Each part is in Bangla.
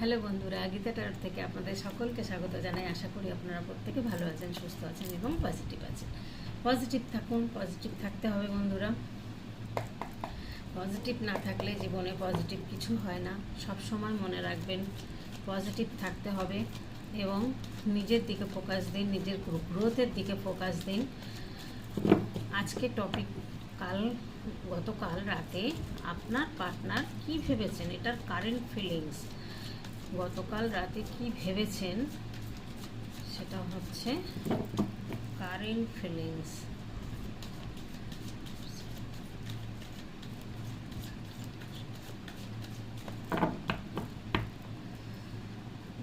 হ্যালো বন্ধুরা, গীতা টার থেকে আপনাদের সকলকে স্বাগত জানাই। আশা করি আপনারা প্রত্যেকে ভালো আছেন, সুস্থ আছেন এবং পজিটিভ আছেন। পজিটিভ থাকুন পজিটিভ থাকতে হবে বন্ধুরা। পজিটিভ না থাকলে জীবনে পজিটিভ কিছু হয় না। সব সময় মনে রাখবেন পজিটিভ থাকতে হবে এবং নিজের দিকে ফোকাস দিন, নিজের গ্রোথের দিকে ফোকাস দিন। আজকে টপিক কাল, গতকাল রাতে আপনার পার্টনার কি ভেবেছেন? এটার কারেন্ট ফিলিংস গতকাল রাতে কি ভেবেছেন? সেটা হচ্ছে কারেন্ট ফিলিংস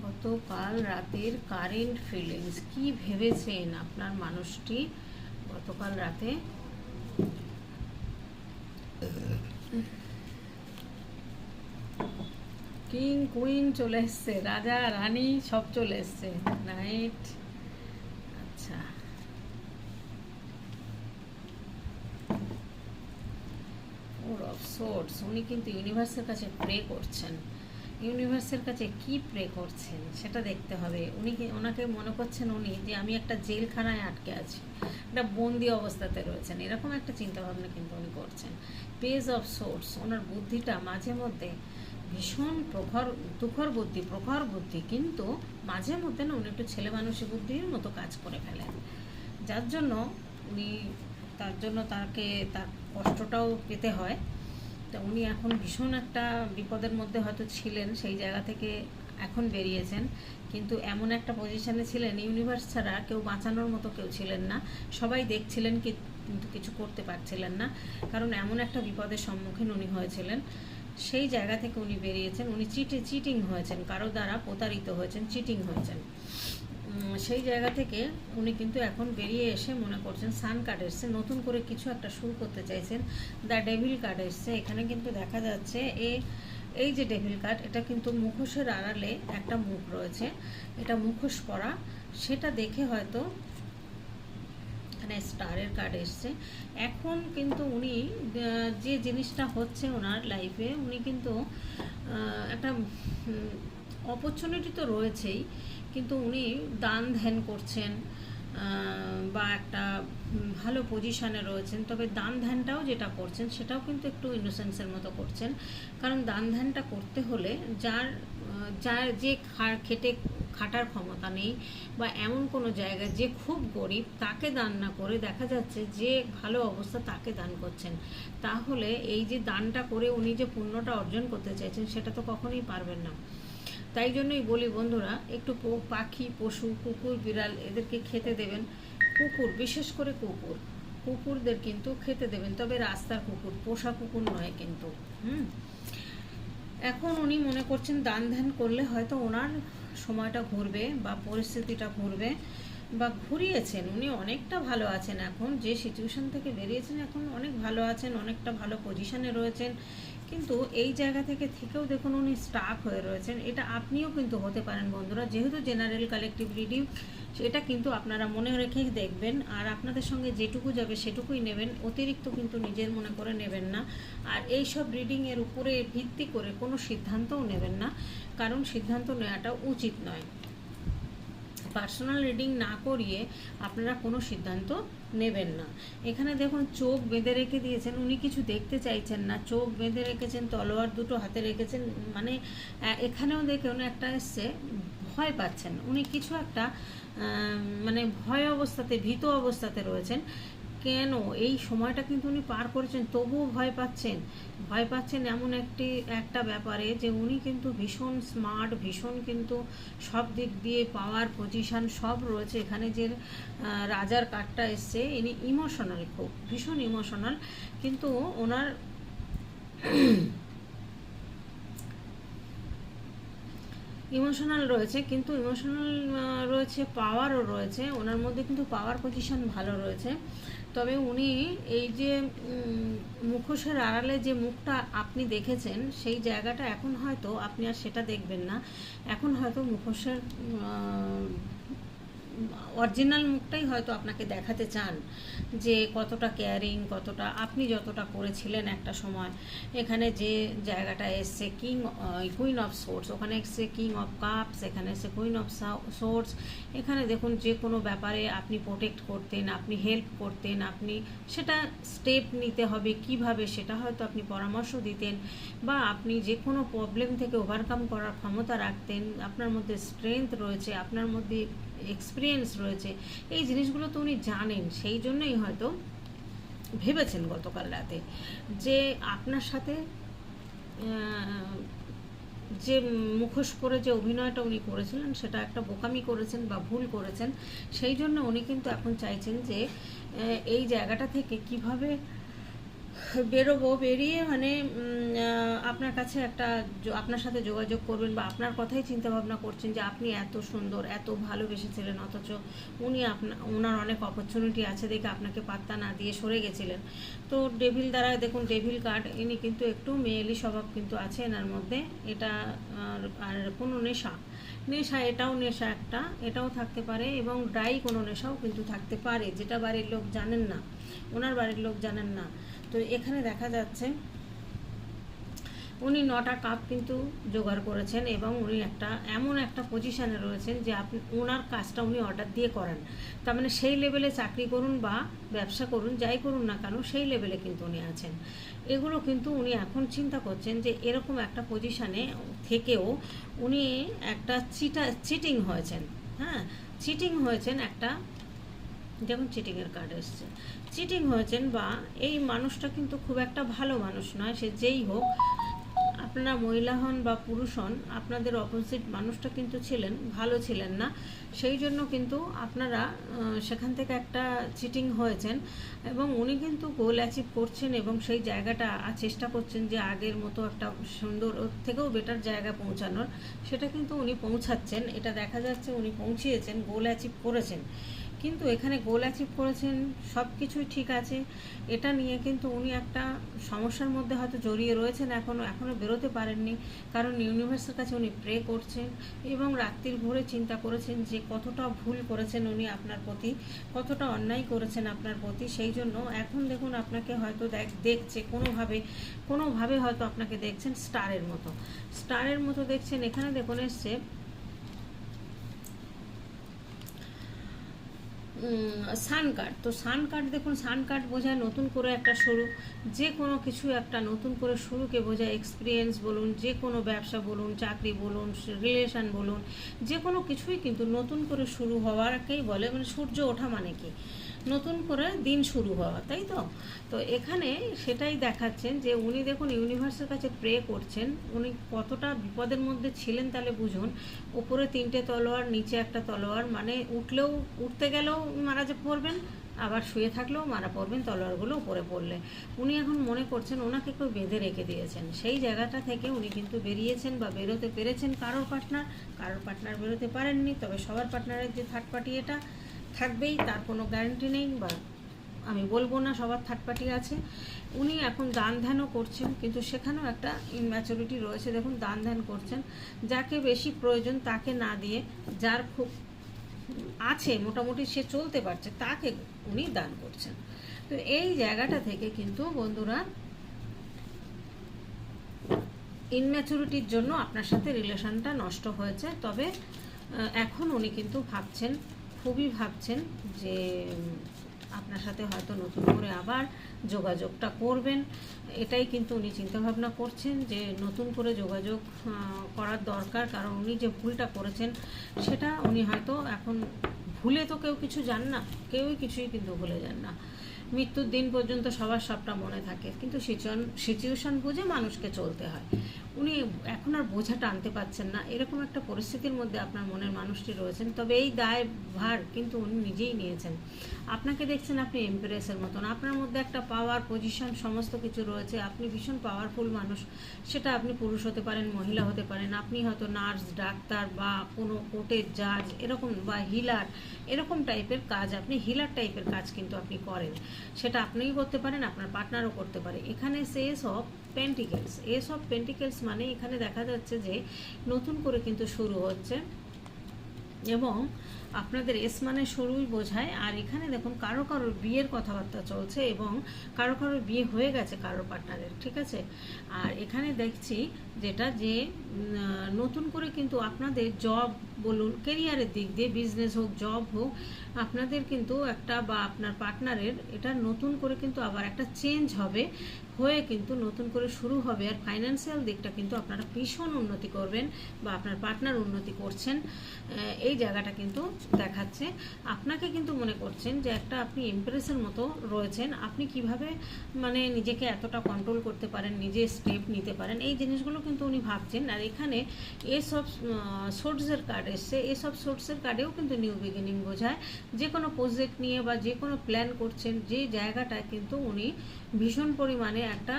গতকাল রাতের কারেন্ট ফিলিংস কি ভেবেছেন আপনার মানুষটি? গতকাল রাতে? কিং কুইন চলে এসছে, রাজা, রানী সব চলে এসছে নাইট আচ্ছা। ওর অফ সোর্স উনি কিন্তু ইউনিভার্সের কাছে প্রে করছেন। ইউনিভার্সের কাছে কি প্রে করছেন, সেটা দেখতে হবে। উনি ওনাকে মনে করছেন উনি যে আমি একটা জেলখানায় আটকে আছি, একটা বন্দি অবস্থাতে রয়েছেন। এরকম একটা চিন্তাভাবনা কিন্তু উনি করছেন। পেজ অফ সোর্স ওনার বুদ্ধিটা মাঝে মধ্যে ভীষণ প্রখর তুখর বুদ্ধি, প্রখর বুদ্ধি। কিন্তু মাঝে মধ্যে না উনি একটু ছেলে মানুষের বুদ্ধির মতো কাজ করে ফেলেন। যার জন্য উনি, তার জন্য তাকে, তার কষ্টটাও পেতে হয়। তো উনি এখন ভীষণ একটা বিপদের মধ্যে হয়তো ছিলেন, সেই জায়গা থেকে এখন বেরিয়েছেন। কিন্তু এমন একটা পজিশনে ছিলেন ইউনিভার্স ছাড়া কেউ বাঁচানোর মতো কেউ ছিলেন না। সবাই দেখছিলেন কিন্তু কিছু করতে পারছিলেন না। কারণ এমন একটা বিপদের সম্মুখীন উনি হয়েছিলেন। সেই জায়গা থেকে উনি বেরিয়েছেন। উনি চিটে, চিটিং হয়েছেন, কারও দ্বারা প্রতারিত হয়েছেন, চিটিং হয়েছেন। সেই জায়গা থেকে উনি কিন্তু এখন বেরিয়ে এসে মনে করছেন সান কার্ড এসছে। নতুন করে কিছু একটা শুরু করতে চাইছেন। দ্য ডেভিল কার্ড এসছে। এখানে কিন্তু দেখা যাচ্ছে এ, এই যে ডেভিল কার্ড, এটা কিন্তু মুখোশের আড়ালে একটা মুখ রয়েছে। এটা মুখোশ পরা। সেটা দেখে হয়তো এখানে স্টারের কার্ড এসছে। এখন কিন্তু উনি যে জিনিসটা হচ্ছে ওনার লাইফে উনি কিন্তু একটা অপরচুনিটি তো রয়েছেই, কিন্তু উনি দান ধ্যান করছেন বা একটা ভালো পজিশানে রয়েছেন। তবে দান ধ্যানটাও যেটা করছেন, সেটাও কিন্তু একটু ইনোসেন্সের মতো করছেন। কারণ দান ধ্যানটা করতে হলে যার যার যে খেটে খাটার ক্ষমতা নেই বা এমন কোনো জায়গায় যে খুব গরিব তাকে দান না করে দেখা যাচ্ছে যে ভালো অবস্থা তাকে দান করছেন। তাহলে এই যে দানটা করে উনি যে পুণ্যটা অর্জন করতে চাইছেন সেটা তো কখনোই পারবেন না। তাই জন্যই বলি বন্ধুরা, একটু পাখি, পশু, কুকুর, বিড়াল এদেরকে খেতে দেবেন। কুকুর, বিশেষ করে কুকুর। কুকুরদের কিন্তু খেতে দেবেন, তবে রাস্তার কুকুর, পোষা কুকুর নয় কিন্তু, হুম? এখন উনি মনে করছেন দান ধ্যান করলে হয়তো ওনার সময়টা ঘুরবে বা পরিস্থিতিটা ঘুরবে বা ঘুরিয়েছেন। উনি অনেকটা ভালো আছেন এখন। যে সিচুয়েশন থেকে বেরিয়েছেন এখন অনেক ভালো আছেন, অনেকটা ভালো পজিশানে রয়েছেন। কিন্তু এই জায়গা থেকে থেকেও দেখুন উনি স্টাক হয়ে রয়েছেন। এটা আপনিও কিন্তু হতে পারেন বন্ধুরা। যেহেতু জেনারেল কালেকটিভ রিডিং সেটা কিন্তু আপনারা মনে রেখেই দেখবেন। আর আপনাদের সঙ্গে যেটুকু যাবে সেটুকুই নেবেন। অতিরিক্ত কিন্তু নিজের মনে করে নেবেন না। আর এই সব রিডিংয়ের উপরে ভিত্তি করে কোনো সিদ্ধান্তও নেবেন না। কারণ সিদ্ধান্ত নেওয়াটা উচিত নয়। পার্সোনাল রিডিং না করিয়ে আপনারা কোনো সিদ্ধান্ত নেবেন না। এখানে দেখুন, চোখ বেঁধে রেখে দিয়েছেন, উনি কিছু দেখতে চাইছেন না। চোখ বেঁধে রেখেছেন, তলোয়ার দুটো হাতে রেখেছেন মানে এখানেও দেখে উনি একটা এসছে, ভয় পাচ্ছেন। উনি কিছু একটা মানে ভয় অবস্থাতে, ভীত অবস্থাতে রয়েছেন। কেন? এই সময়টা কিন্তু উনি পার করেছেন, তবুও ভয় পাচ্ছেন। ভয় পাচ্ছেন এমন একটি, একটা ব্যাপারে যে উনি কিন্তু ভীষণ স্মার্ট, ভীষণ কিন্তু সব দিক দিয়ে পাওয়ার পজিশন সব রয়েছে। এখানে যে রাজার কার্ডটা এসছে, ইনি ইমোশনাল খুব, ভীষণ ইমোশনাল। কিন্তু ওনার ইমোশনাল রয়েছে, কিন্তু ইমোশনাল রয়েছে, পাওয়ারও রয়েছে। ওনার মধ্যে কিন্তু পাওয়ার পজিশন ভালো রয়েছে। তবে উনি এই যে মুখোশের আড়ালে যে মুখটা আপনি দেখেছেন, সেই জায়গাটা এখন হয়তো আপনি আর সেটা দেখবেন না। এখন হয়তো মুখোশের অরিজিনাল মুখটাই হয়তো আপনাকে দেখাতে চান যে কতটা কেয়ারিং কতটা আপনি যতটা করেছিলেন একটা সময়। এখানে যে জায়গাটা এসছে কিং কুইন অফ সোর্স ওখানে এসছে কিং অফ কাপস এখানে এসছে কুইন অফ সোর্স এখানে দেখুন যে কোনো ব্যাপারে আপনি প্রোটেক্ট করতেন, আপনি হেল্প করতেন, আপনি সেটা স্টেপ নিতে হবে কীভাবে সেটা হয়তো আপনি পরামর্শ দিতেন বা আপনি যে কোনো প্রবলেম থেকে ওভারকাম করার ক্ষমতা রাখতেন। আপনার মধ্যে স্ট্রেংথ রয়েছে, আপনার মধ্যে এক্সপিরিয়েন্স রয়েছে। এই জিনিসগুলো তো উনি জানেন, সেই জন্যই হয়তো ভেবেছেন গতকাল রাতে যে আপনার সাথে যে মুখোশ পরে যে অভিনয়টা উনি করেছিলেন, সেটা একটা বোকামি করেছেন বা ভুল করেছেন, সেই জন্য উনি কিন্তু এখন চাইছেন যে এই জায়গাটা থেকে কীভাবে বেরোবো, বেরিয়ে মানে আপনার কাছে একটা আপনার সাথে যোগাযোগ করবেন বা আপনার কথাই চিন্তা ভাবনা করছেন যে আপনি এত সুন্দর, এত ভালোবেসেছিলেন, অথচ উনি আপনার ওনার অনেক অপরচুনিটি আছে দেখে আপনাকে পাত্তা না দিয়ে সরে গেছিলেন। তো ডেভিল দ্বারা, দেখুন ডেভিল কার্ড ইনি কিন্তু একটু মেয়েলি স্বভাব কিন্তু আছে এনার মধ্যে। এটা আর- কোনো নেশা। নেশা, এটাও নেশা একটা, এটাও থাকতে পারে এবং ড্রাই কোনো নেশাও কিন্তু থাকতে পারে, যেটা বাড়ির লোক জানেন না, ওনার বাড়ির লোক জানেন না। তো এখানে দেখা যাচ্ছে উনি নটা কাপ কিন্তু জোগাড় করেছেন এবং উনি একটা, এমন একটা পজিশানে রয়েছেন যে আপনি ওনার কাজটা উনি অর্ডার দিয়ে করেন। তার মানে সেই লেভেলে চাকরি করুন বা ব্যবসা করুন, যাই করুন না কেন, সেই লেভেলে কিন্তু উনি আছেন। এগুলো কিন্তু উনি এখন চিন্তা করছেন যে এরকম একটা পজিশানে থেকেও উনি একটা চিটা চিটিং হয়েছেন। হ্যাঁ চিটিং হয়েছেন একটা, যেমন চিটিংয়ের কার্ড এসছে। চিটিং হয়েছেন বা এই মানুষটা কিন্তু খুব একটা ভালো মানুষ নয়, সে যেই হোক আপনারা মহিলা হন বা পুরুষ হন, আপনাদের অপোজিট মানুষটা কিন্তু ছিলেন, ভালো ছিলেন না। সেই জন্য কিন্তু আপনারা সেখান থেকে একটা চিটিং হয়েছেন এবং উনি কিন্তু গোল অ্যাচিভ করছেন এবং সেই জায়গাটা চেষ্টা করছেন যে আগের মতো একটা সুন্দর, ওর থেকেও বেটার জায়গা পৌঁছানোর। সেটা কিন্তু উনি পৌঁছাচ্ছেন। এটা দেখা যাচ্ছে উনি পৌঁছিয়েছেন গোল অ্যাচিভ করেছেন। কিন্তু এখানে গোল অ্যাচিভ করেছেন সব কিছুই ঠিক আছে। এটা নিয়ে কিন্তু উনি একটা সমস্যার মধ্যে হয়তো জড়িয়ে রয়েছেন এখনও এখনও বেরোতে পারেননি। কারণ ইউনিভার্সের কাছে উনি প্রে করছেন এবং রাত্রির ভোরে চিন্তা করেছেন যে কতটা ভুল করেছেন উনি আপনার প্রতি, কতটা অন্যায় করেছেন আপনার প্রতি। সেই জন্য এখন দেখুন আপনাকে হয়তো দেখ, দেখছে কোনোভাবে কোনোভাবে হয়তো আপনাকে দেখছেন স্টারের মতো। স্টারের মতো দেখছেন, এখানে দেখুন এসছে সান কার্ড তো সান কার্ড দেখুন সান কার্ড বোঝায় নতুন করে একটা শুরু। যে কোনো কিছু একটা নতুন করে শুরুকে বোঝায় এক্সপিরিয়েন্স বলুন, যে কোনো ব্যবসা বলুন, চাকরি বলুন রিলেশান বলুন, যে কোনো কিছুই কিন্তু নতুন করে শুরু হওয়ারকেই বলে মানে সূর্য ওঠা মানে কি? নতুন করে দিন শুরু হওয়া, তাই তো? তো এখানে সেটাই দেখাচ্ছেন যে উনি দেখুন ইউনিভার্সের কাছে প্রে করছেন, উনি কতটা বিপদের মধ্যে ছিলেন তাহলে বুঝুন, উপরে তিনটে তলোয়ার, নিচে একটা তলোয়ার মানে উঠলেও উঠতে গেলেও মারা যে পড়বেন, আবার শুয়ে থাকলেও মারা পড়বেন তলোয়ারগুলো উপরে পড়লে। উনি এখন মনে করছেন ওনাকে কেউ বেঁধে রেখে দিয়েছেন। সেই জায়গাটা থেকে উনি কিন্তু বেরিয়েছেন বা বেরোতে পেরেছেন কারোর পার্টনার কারোর পার্টনার বেরোতে পারেননি, তবে সবার পার্টনারের যে থার্ড পার্টি এটা থাকবেই, তার কোনো গ্যারান্টি নেই বা আমি বলব না সবার থার্ড পার্টি আছে। উনি এখন দান ধ্যানও করছেন, কিন্তু সেখানেও একটা ইনম্যাচুরিটি রয়েছে। দেখুন দান ধ্যান করছেন, যাকে বেশি প্রয়োজন তাকে না দিয়ে যার খুব আছে, মোটামুটি সে চলতে পারছে, তাকে উনি দান করছেন। তো এই জায়গাটা থেকে কিন্তু বন্ধুরা ইনম্যাচুরিটির জন্য আপনার সাথে রিলেশনটা নষ্ট হয়েছে। তবে এখন উনি কিন্তু ভাবছেন খুবই ভাবছেন যে আপনার সাথে হয়তো নতুন করে আবার যোগাযোগটা করবেন। এটাই কিন্তু উনি চিন্তাভাবনা করছেন যে, নতুন করে যোগাযোগ করার দরকার। কারণ উনি যে ভুলটা করেছেন, সেটা উনি হয়তো এখন ভুলে তো কেউ কিছু যান না। কেউই কিছুই কিন্তু ভুলে যান না। মৃত্যুর দিন পর্যন্ত সবার সবটা মনে থাকে। কিন্তু সিচুয়েশন বুঝে মানুষকে চলতে হয়। উনি এখন আর বোঝা টানতে পারছেন না। এরকম একটা পরিস্থিতির মধ্যে আপনার মনের মানুষটি রয়েছেন। তবে এই দায় ভার কিন্তু উনি নিজেই নিয়েছেন। আপনাকে দেখছেন আপনি এমপ্রেসের মতন। আপনার মধ্যে একটা পাওয়ার পজিশন সমস্ত কিছু রয়েছে। আপনি ভীষণ পাওয়ারফুল মানুষ। সেটা আপনি পুরুষ হতে পারেন, মহিলা হতে পারেন। আপনি হয়তো নার্স ডাক্তার বা কোনো কোর্টের জাজ এরকম বা হিলার এরকম টাইপের কাজ আপনি হিলার টাইপের কাজ কিন্তু আপনি করেন। সেটা আপনিই করতে পারেন, আপনার পার্টনারও করতে পারে। এখানে ace of pentacles. Ace of pentacles মানে এখানে দেখা যাচ্ছে যে নতুন করে কিন্তু শুরু হচ্ছে এবং আপনাদের এস মানে সরুই বোঝায়। আর এখানে দেখুন, কারও কারোর বিয়ের কথাবার্তা চলছে এবং কারও কারোর বিয়ে হয়ে গেছে কারও পার্টনারের ঠিক আছে? আর এখানে দেখছি যেটা যে নতুন করে কিন্তু আপনাদের জব বলুন কেরিয়ারের দিক দিয়ে বিজনেস হোক জব হোক, আপনাদের কিন্তু একটা বা আপনার পার্টনারের এটা নতুন করে কিন্তু আবার একটা চেঞ্জ হবে, হয়ে কিন্তু নতুন করে শুরু হবে। আর ফাইন্যান্সিয়াল দিকটা কিন্তু আপনারা ভীষণ উন্নতি করবেন বা আপনার পার্টনার উন্নতি করছেন। এই জায়গাটা কিন্তু দেখাচ্ছে। আপনাকে কিন্তু মনে করছেন যে একটা আপনি ইমপ্রেসের মতো রয়েছেন। আপনি কীভাবে মানে নিজেকে এতটা কন্ট্রোল করতে পারেন, নিজে স্টেপ নিতে পারেন? এই জিনিসগুলো কিন্তু উনি ভাবছেন। আর এখানে এসব সোর্সের কার্ড এসছে এসব সোর্সের কার্ডেও কিন্তু নিউ বিগিনিং বোঝায়। যে কোনো প্রজেক্ট নিয়ে বা যে কোনো প্ল্যান করছেন, যে জায়গাটায় কিন্তু উনি ভীষণ পরিমাণে একটা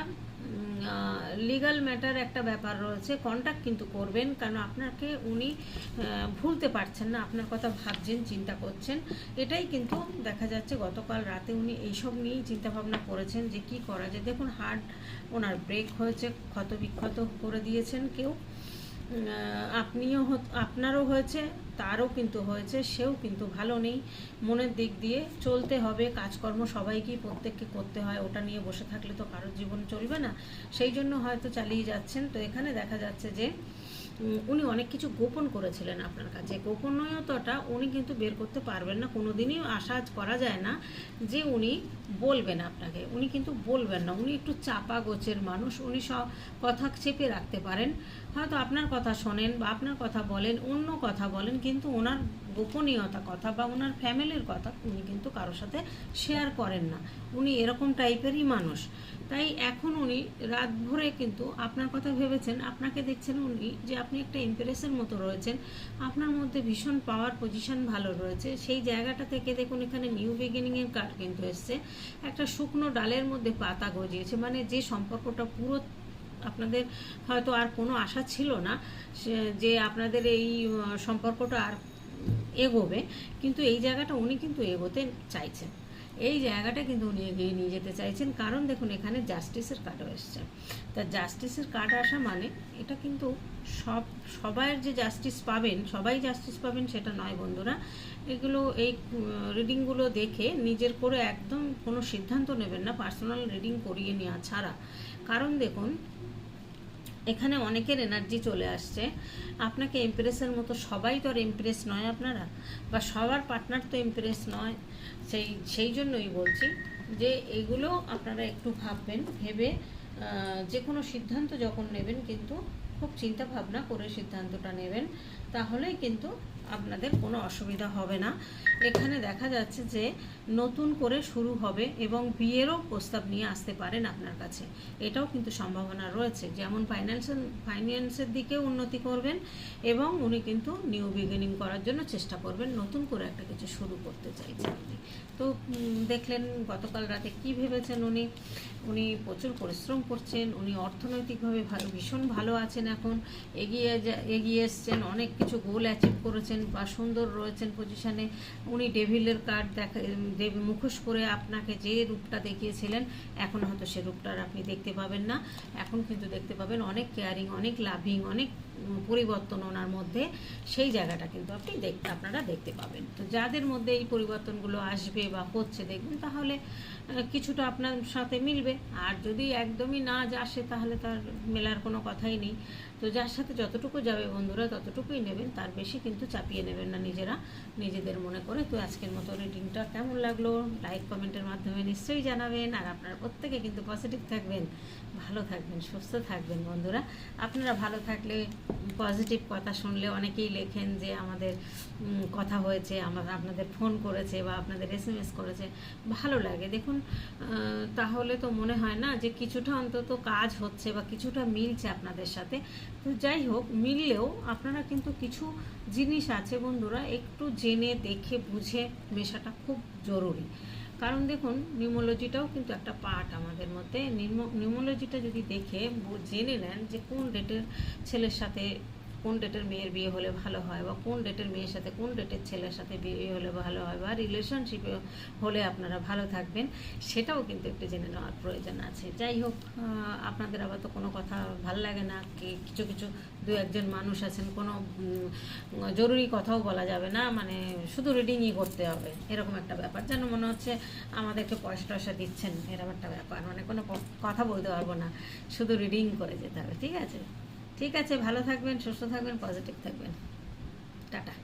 লিগাল ম্যাটার একটা ব্যাপার রয়েছে কন্ট্যাক্ট কিন্তু করবেন। কারণ আপনাকে উনি ভুলতে পারছেন না, আপনার কথা ভাবছেন, চিন্তা করছেন। এটাই কিন্তু দেখা যাচ্ছে গতকাল রাতে উনি এইসব নিয়েই চিন্তাভাবনা করেছেন যে কি করা যায়। দেখুন হার্ট ওনার ব্রেক হয়েছে ক্ষত বিক্ষত করে দিয়েছেন কেউ। আপনিও আপনারও হয়েছে, তারও কিন্তু হয়েছে, সেও কিন্তু ভালো নেই। মনের দিক দিয়ে চলতে হবে, কাজকর্ম সবাইকেই প্রত্যেককে করতে হয়, ওটা নিয়ে বসে থাকলে তো কারোর জীবন চলবে না। সেই জন্য হয়তো চালিয়ে যাচ্ছেন। তো এখানে দেখা যাচ্ছে যে উনি অনেক কিছু গোপন করেছিলেন আপনার কাছে। গোপনীয়তাটা উনি কিন্তু বের করতে পারবেন না কোনো দিনই আশা করা যায় না যে উনি বলবেন আপনাকে। উনি কিন্তু বলবেন না, উনি একটু চাপা গোছের মানুষ, উনি সব কথা চেপে রাখতে পারেন। হয়তো আপনার কথা শোনেন বা আপনার কথা বলেন, অন্য কথা বলেন, কিন্তু ওনার গোপনীয়তা কথা বা ওনার ফ্যামিলির কথা উনি কিন্তু কারোর সাথে শেয়ার করেন না। উনি এরকম টাইপেরই মানুষ। তাই এখন উনি রাত ভরে কিন্তু আপনার কথা ভেবেছেন, আপনাকে দেখছেন উনি যে আপনি একটা ইমপ্রেসের মতো রয়েছেন। আপনার মধ্যে ভীষণ পাওয়ার পজিশন ভালো রয়েছে। সেই জায়গাটা থেকে দেখুন এখানে নিউ বিগিনিংয়ের কার্ড কিন্তু এসছে। একটা শুকনো ডালের মধ্যে পাতা গজিয়েছে। মানে যে সম্পর্কটা পুরো আপনাদের হয়তো আর কোনো আশা ছিল না যে আপনাদের এই সম্পর্কটা আর এগোবে, কিন্তু এই জায়গাটা উনি কিন্তু এগোতে চাইছেন। এই জায়গাটা কিন্তু উনি এগিয়ে নিয়ে যেতে চাইছেন। কারণ দেখুন, এখানে জাস্টিসের কার্ডও এসছে। তা জাস্টিসের কার্ড আসা মানে এটা কিন্তু সব সবাইয়ের যে জাস্টিস পাবেন, সবাই জাস্টিস পাবেন সেটা নয় বন্ধুরা। এগুলো, এই রিডিংগুলো দেখে নিজের করে একদম কোনো সিদ্ধান্ত নেবেন না পার্সোনাল রিডিং করিয়ে নেওয়া ছাড়া। কারণ দেখুন এখানে অনেকের এনার্জি চলে আসছে। আপনাকে ইমপ্রেসের মতো সবাই তো আর ইমপ্রেস নয় আপনারা, বা সবার পার্টনার তো ইমপ্রেস নয়। সেই সেই জন্যই বলছি যে এগুলো আপনারা একটু ভাববেন, ভেবে যে কোনো সিদ্ধান্ত যখন নেবেন কিন্তু খুব চিন্তা ভাবনা করে সিদ্ধান্তটা নেবেন, তাহলেই কিন্তু আপনাদের কোনো অসুবিধা হবে না। এখানে দেখা যাচ্ছে যে নতুন করে শুরু হবে এবং বিয়েরও প্রস্তাব নিয়ে আসতে পারেন আপনার কাছে। এটাও কিন্তু সম্ভাবনা রয়েছে। যেমন ফাইন্যান্সিয়াল ফাইন্যান্সের দিকেও উন্নতি করবেন এবং উনি কিন্তু নিউ বিগিনিং করার জন্য চেষ্টা করবেন নতুন করে একটা কিছু শুরু করতে চাইছেন তো দেখলেন গতকাল রাতে কি ভেবেছেন উনি? উনি প্রচুর পরিশ্রম করছেন, উনি অর্থনৈতিকভাবে ভালো ভীষণ ভালো আছেন এখন, এগিয়ে এগিয়ে এসছেন, অনেক কিছু গোল অ্যাচিভ করেছেন, বা সুন্দর রয়েছেন পজিশানে উনি ডেভিলের কার্ড দেখা মুখোশ করে আপনাকে যে রূপটা দেখিয়েছিলেন, এখন হয়তো সে রূপটা আপনি দেখতে পাবেন না। এখন কিন্তু দেখতে পাবেন অনেক কেয়ারিং অনেক লাভিং অনেক পরিবর্তন ওনার মধ্যে। সেই জায়গাটা কিন্তু আপনি দেখতে আপনারা দেখতে পাবেন। তো যাদের মধ্যে এই পরিবর্তনগুলো আসবে বা হচ্ছে, দেখবেন তাহলে কিছুটা আপনার সাথে মিলবে। আর যদি একদমই না আসে, তাহলে তার মেলার কোনো কথাই নেই। তো যার সাথে যতটুকু যাবে বন্ধুরা, ততটুকুই নেবেন। তার বেশি কিন্তু চাপিয়ে নেবেন না নিজেরা। নিজেদের মনে করে তো আজকের মতো রিডিংটা কেমন লাগল? লাইক কমেন্টের মাধ্যমে নিশ্চয়ই জানাবেন। আর আপনারা প্রত্যেকে কিন্তু পজিটিভ থাকবেন। ভালো থাকবেন, সুস্থ থাকবেন বন্ধুরা। আপনারা ভালো থাকলে পজিটিভ কথা শুনলে অনেকেই লেখেন যে আমাদের কথা হয়েছে, আমার আপনাদের ফোন করেছে বা আপনাদের এস করেছে। ভালো লাগে। দেখুন তাহলে তো মনে হয় না যে কিছুটা অন্তত কাজ হচ্ছে বা কিছুটা মিলছে আপনাদের সাথে। তো যাই হোক, মিললেও আপনারা কিন্তু কিছু জিনিস আছে বন্ধুরা, একটু জেনে, দেখে, বুঝে মেশাটা খুব জরুরি। কারণ দেখুন, নিউমোলজিটাও কিন্তু একটা পার্ট আমাদের মধ্যে। নিউমোলজিটা যদি দেখে জেনে নেন যে কোন ডেটের ছেলের সাথে কোন ডেটের মেয়ের বিয়ে হলে ভালো হয় বা কোন ডেটের মেয়ের সাথে, কোন ডেটের ছেলের সাথে বিয়ে হলে ভালো হয় বা রিলেশনশিপে হলে আপনারা ভালো থাকবেন, সেটাও কিন্তু একটু জেনে নেওয়ার প্রয়োজন আছে। যাই হোক আপনাদের আবার তো কোনো কথা ভালো লাগে না কিছু কিছু দু একজন মানুষ আছেন, কোনো জরুরি কথাও বলা যাবে না মানে শুধু রিডিংই করতে হবে, এরকম একটা ব্যাপার। যেন মনে হচ্ছে আমাদেরকে পয়সা টয়সা দিচ্ছেন, এরকম একটা ব্যাপার মানে কোনো কথা বলতে পারব না, শুধু রিডিং করে যেতে হবে, ঠিক আছে? ঠিক আছে ভালো থাকবেন সুস্থ থাকবেন পজিটিভ থাকবেন। টাটা।